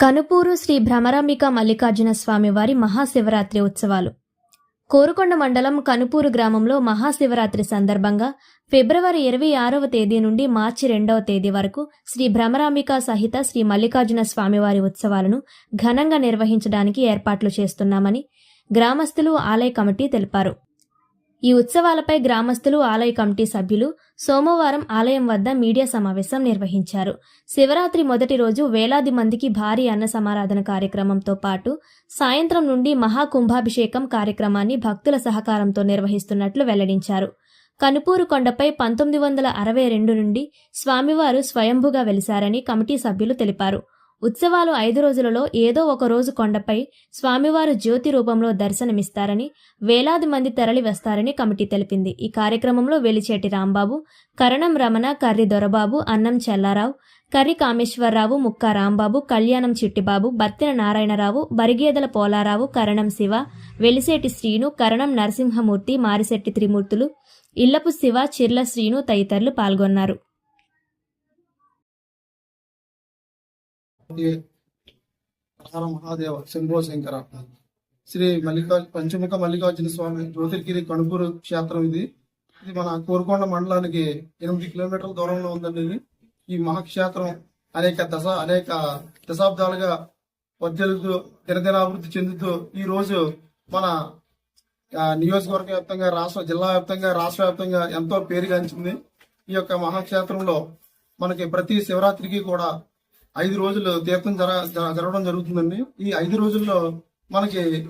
కనుపూరు శ్రీ భ్రమరాంబిక మల్లికార్జున స్వామి వారి మహాశివరాత్రి ఉత్సవాలు. కోరుకొండ మండలం కనుపూరు గ్రామంలో మహాశివరాత్రి సందర్భంగా ఫిబ్రవరి ఇరవై ఆరవ తేదీ నుండి మార్చి రెండవ తేదీ వరకు శ్రీ భ్రమరాంబిక సహిత శ్రీ మల్లికార్జున స్వామివారి ఉత్సవాలను ఘనంగా నిర్వహించడానికి ఏర్పాట్లు చేస్తున్నామని గ్రామస్తులు ఆలయ కమిటీ తెలిపారు. ఈ ఉత్సవాలపై గ్రామస్తులు ఆలయ కమిటీ సభ్యులు సోమవారం ఆలయం వద్ద మీడియా సమావేశం నిర్వహించారు. శివరాత్రి మొదటి రోజు వేలాది మందికి భారీ అన్న సమారాధన కార్యక్రమంతో పాటు సాయంత్రం నుండి మహాకుంభాభిషేకం కార్యక్రమాన్ని భక్తుల సహకారంతో నిర్వహిస్తున్నట్లు వెల్లడించారు. కనుపూరు కొండపై పంతొమ్మిది వందల అరవై రెండు నుండి స్వామివారు స్వయంభుగా వెలిశారని కమిటీ సభ్యులు తెలిపారు. ఉత్సవాలు ఐదు రోజులలో ఏదో ఒక రోజు కొండపై స్వామివారు జ్యోతి రూపంలో దర్శనమిస్తారని వేలాది మంది తరలి వస్తారని కమిటీ తెలిపింది. ఈ కార్యక్రమంలో వెలిచేటి రాంబాబు కరణం రమణ కర్రి దొరబాబు అన్నం చెల్లారావు కర్రి కామేశ్వరరావు ముక్కా రాంబాబు కళ్యాణం చిట్టిబాబు బత్తిన నారాయణరావు బరిగేదల పోలారావు కరణం శివ వెలిసేటి శ్రీను కరణం నరసింహమూర్తి మారిశెట్టి త్రిమూర్తులు ఇల్లపు శివ చిర్ల శ్రీను తదితరులు పాల్గొన్నారు. హర మహాదేవ శంభో శంకర. శ్రీ మల్లికా పంచముఖ మల్లికార్జున స్వామి జ్యోతిర్గిరి కణుపూరు క్షేత్రం ఇది. ఇది మన కోరుకొండ మండలానికి ఎనిమిది కిలోమీటర్ల దూరంలో ఉందండి ఇది. ఈ మహాక్షేత్రం అనేక దశ అనేక దశాబ్దాలుగా వర్ధలుతూ దినదినాభివృద్ధి చెందుతూ ఈ రోజు మన నియోజకవర్గ వ్యాప్తంగా రాష్ట్ర జిల్లా వ్యాప్తంగా రాష్ట్ర వ్యాప్తంగా ఎంతో పేరుగాంచింది. ఈ యొక్క మహాక్షేత్రంలో మనకి ప్రతి శివరాత్రికి కూడా ఐదు రోజులు తీర్థం జర జరగడం జరుగుతుందండి. ఈ ఐదు రోజుల్లో మనకి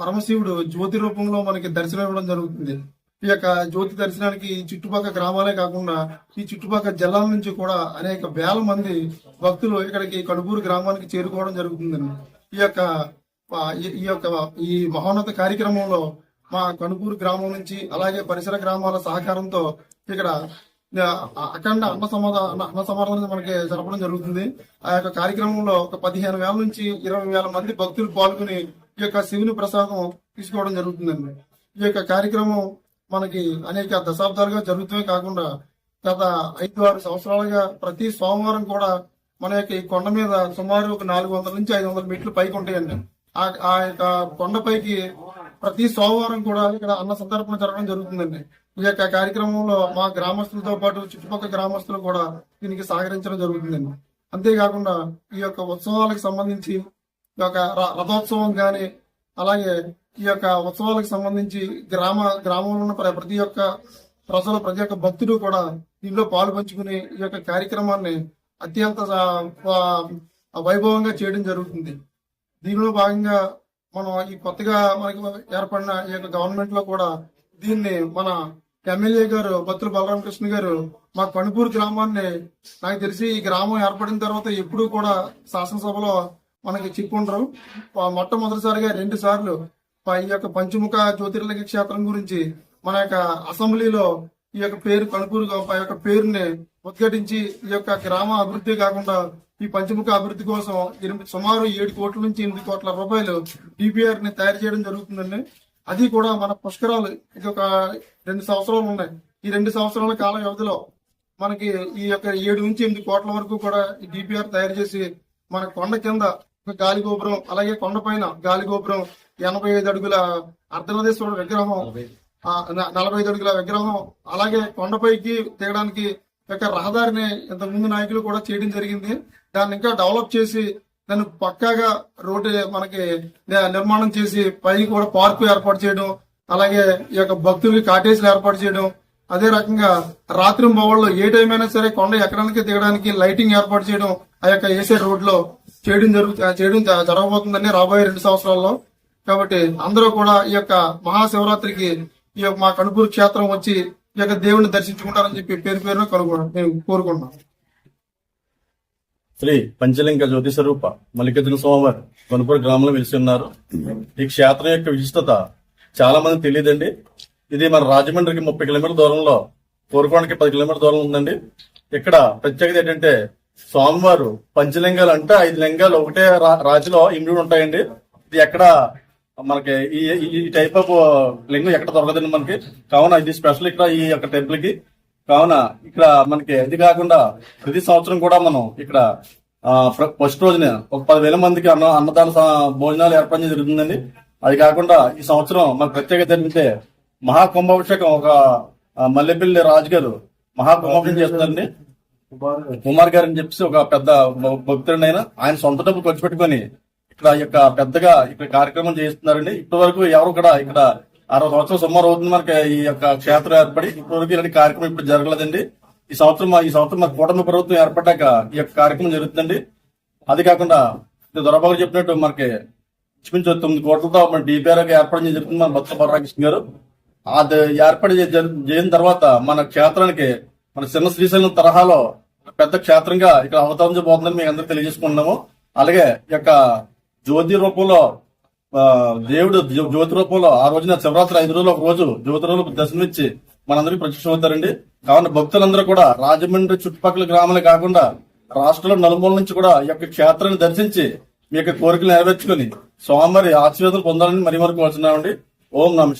పరమశివుడు జ్యోతి రూపంలో మనకి దర్శనం ఇవ్వడం జరుగుతుంది. ఈ యొక్క జ్యోతి దర్శనానికి ఈ చుట్టుపక్కల గ్రామాలే కాకుండా ఈ చుట్టుపక్కల జిల్లాల నుంచి కూడా అనేక వేల మంది భక్తులు ఇక్కడికి కడుపూరు గ్రామానికి చేరుకోవడం జరుగుతుందండి. ఈ యొక్క ఈ- ఈ యొక్క ఈ మహోన్నత కార్యక్రమంలో మా కనుపూరు గ్రామం నుంచి అలాగే పరిసర గ్రామాల సహకారంతో ఇక్కడ అఖండ అన్న సమాధాన అన్న సమాధానం మనకి జరపడం జరుగుతుంది. ఆ యొక్క కార్యక్రమంలో ఒక పదిహేను వేల నుంచి ఇరవై వేల మంది భక్తులు పాల్గొని ఈ యొక్క శివుని ప్రసాదం తీసుకోవడం జరుగుతుందండి. ఈ యొక్క కార్యక్రమం మనకి అనేక దశాబ్దాలుగా జరుగుతూనే కాకుండా గత ఐదు ఆరు సంవత్సరాలుగా ప్రతి సోమవారం కూడా మన యొక్క ఈ కొండ మీద సుమారు ఒక నాలుగు వందల నుంచి ఐదు వందల మీటర్లు పైకి ఉంటాయండి. ఆ ఆ యొక్క కొండపైకి ప్రతి సోమవారం కూడా ఇక్కడ అన్న సందర్భం జరగడం జరుగుతుందండి. ఈ యొక్క కార్యక్రమంలో మా గ్రామస్తులతో పాటు చుట్టుపక్కల గ్రామస్తులు కూడా దీనికి సహకరించడం జరుగుతుందండి. అంతేకాకుండా ఈ యొక్క ఉత్సవాలకు సంబంధించి ఈ యొక్క ర- రథోత్సవం కానీ అలాగే ఈ యొక్క ఉత్సవాలకు సంబంధించి గ్రామ గ్రామంలో ఉన్న ప్ర- ప్రతి ఒక్క ప్రజలు ప్రతి ఒక్క భక్తుడు కూడా దీనిలో పాలు పంచుకుని ఈ యొక్క కార్యక్రమాన్ని అత్యంత వైభవంగా చేయడం జరుగుతుంది. దీనిలో భాగంగా మనం ఈ కొత్తగా మనకి ఏర్పడిన ఈ యొక్క గవర్నమెంట్లో కూడా దీన్ని మన ఎమ్మెల్యే గారు బత్తుల బలరామకృష్ణ గారు మా కణుపూరు గ్రామాన్ని నాకు తెలిసి ఈ గ్రామం ఏర్పడిన తర్వాత ఎప్పుడూ కూడా శాసనసభలో మనకి చెప్పుంటారు మొట్టమొదటిసారిగా రెండు సార్లు ఈ యొక్క పంచముఖ జ్యోతిర్లింగ క్షేత్రం గురించి మన యొక్క అసెంబ్లీలో ఈ యొక్క పేరు కణుపూరు ఆ యొక్క పేరుని ఉద్ఘాటించి ఈ యొక్క గ్రామ అభివృద్ధి కాకుండా ఈ పంచముఖ అభివృద్ధి కోసం ఎనిమిది సుమారు ఏడు కోట్ల నుంచి ఎనిమిది కోట్ల రూపాయలు డిపిఆర్ని తయారు చేయడం జరుగుతుందండి. అది కూడా మన పుష్కరాలు. ఇది ఒక రెండు సంవత్సరాలు ఉన్నాయి. ఈ రెండు సంవత్సరాల కాల వ్యవధిలో మనకి ఈ యొక్క ఏడు నుంచి ఎనిమిది కోట్ల వరకు కూడా ఈ డిపిఆర్ తయారు చేసి మన కొండ కింద గాలి గోపురం అలాగే కొండ పైన గాలి గోపురం ఎనభై ఐదు అడుగుల అర్ధనాదేశ్వరుడు విగ్రహం నలభై ఐదు. అడుగుల విగ్రహం అలాగే కొండపైకి దిగడానికి యొక్క రహదారిని ఇంతకు ముందు నాయకులు కూడా చేయడం జరిగింది. దాన్ని ఇంకా డెవలప్ చేసి దాన్ని పక్కాగా రోడ్డు మనకి నిర్మాణం చేసి పైకి కూడా పార్కు ఏర్పాటు చేయడం అలాగే ఈ యొక్క భక్తులకి కాటేజీలు ఏర్పాటు చేయడం అదే రకంగా రాత్రి బొమ్మల్లో ఏ టైం అయినా సరే కొండ ఎక్కడానికి దిగడానికి లైటింగ్ ఏర్పాటు చేయడం ఆ యొక్క ఏసీ రోడ్లో చేయడం జరుగు చేయడం జరగబోతుందని రాబోయే రెండు సంవత్సరాల్లో. కాబట్టి అందరూ కూడా ఈ యొక్క మహాశివరాత్రికి ఈ యొక్క మా కణుపూరు క్షేత్రం వచ్చి ఈ యొక్క దేవుని దర్శించుకుంటారని చెప్పి పేరు పేరున కనుగొన నేను కోరుకుంటున్నాను శ్రీ పంచలింగ జ్యోతి స్వరూప మల్లికార్జున స్వామివారు కొనుపూరు గ్రామంలో వెలిసి ఉన్నారు. ఈ క్షేత్రం యొక్క విశిష్టత చాలా మంది తెలియదండి. ఇది మన రాజమండ్రికి ముప్పై కిలోమీటర్ల దూరంలో కోరుకోవడానికి పది కిలోమీటర్ల దూరం ఉందండి. ఇక్కడ ప్రత్యేకత ఏంటంటే స్వామివారు పంచలింగాలు అంటే ఐదు లింగాలు ఒకటే రా- రాతిలో ఇమిడి ఉంటాయండి. ఇది ఎక్కడ మనకి ఈ- ఈ టైప్ ఆఫ్ లింగం ఎక్కడ దొరకదండి మనకి. కావున ఇది స్పెషల్ ఇక్కడ ఈ యొక్క టెంపుల్కి కావున ఇక్కడ మనకి ఇది కాకుండా ప్రతి సంవత్సరం కూడా మనం ఇక్కడ ఆ, ఫస్ట్ రోజున ఒక పదివేల మందికి అన్న అన్నదాన స- భోజనాలు ఏర్పాటు జరుగుతుందండి. అది కాకుండా ఈ సంవత్సరం మాకు ప్రత్యేకత ఏంటంటే మహాకుంభాభిషేకం ఒక మల్లెపల్లి రాజు గారు మహాకుంభాభిషేకం చేస్తున్నారండి కుమార్ గారు అని చెప్పేసి ఒక పెద్ద భక్తుడు ఆయన. ఆయన సొంత డబ్బు ఖర్చు పెట్టుకొని ఇక్కడ ఈ యొక్క పెద్దగా ఇక్కడ కార్యక్రమం చేస్తున్నారండి ఇప్పటి వరకు ఎవరు కూడా ఇక్కడ అరవై సంవత్సరాలు సుమారు అవుతుంది మనకి ఈ యొక్క క్షేత్రం ఏర్పడి ఇప్పటివరకు ఇలాంటి కార్యక్రమం ఇప్పుడు జరగలేదండి. ఈ సంవత్సరం ఈ సంవత్సరం మా కూటమి ప్రభుత్వం ఏర్పడ్డాక ఈ యొక్క కార్యక్రమం జరుగుతుందండి. అది కాకుండా దొరబాబు చెప్పినట్టు మనకి ఇంచుమించు తొమ్మిది కోట్లతో మన డిపిఆర్ ఏర్పాటు చేయడం జరుగుతుంది మన బొత్స బలరాకృష్ణ గారు. అది ఏర్పాటు చేసిన తర్వాత మన క్షేత్రానికి మన చిన్న శ్రీశైలం తరహాలో ఒక పెద్ద క్షేత్రంగా ఇక్కడ అవతరించబోతుందని మేము అందరూ తెలియజేసుకుంటున్నాము. అలాగే ఈ యొక్క జ్యోతి రూపంలో దేవుడు జ్యోతి రూపంలో ఆ రోజున శివరాత్రి ఐదు రోజులు ఒక రోజు జ్యోతి రోజులు దర్శనమిచ్చి మనందరికీ ప్రత్యక్షం అవుతారండి. కావున భక్తులందరూ కూడా రాజమండ్రి చుట్టుపక్కల గ్రామాలే కాకుండా రాష్ట్రంలో నలుమూల నుంచి కూడా ఈ యొక్క క్షేత్రాన్ని దర్శించి మీ యొక్క కోరికలు నెరవేర్చుకుని స్వామివారి ఆశీర్వాదం పొందాలని మరి వరకు వచ్చినామండి ఓం నమ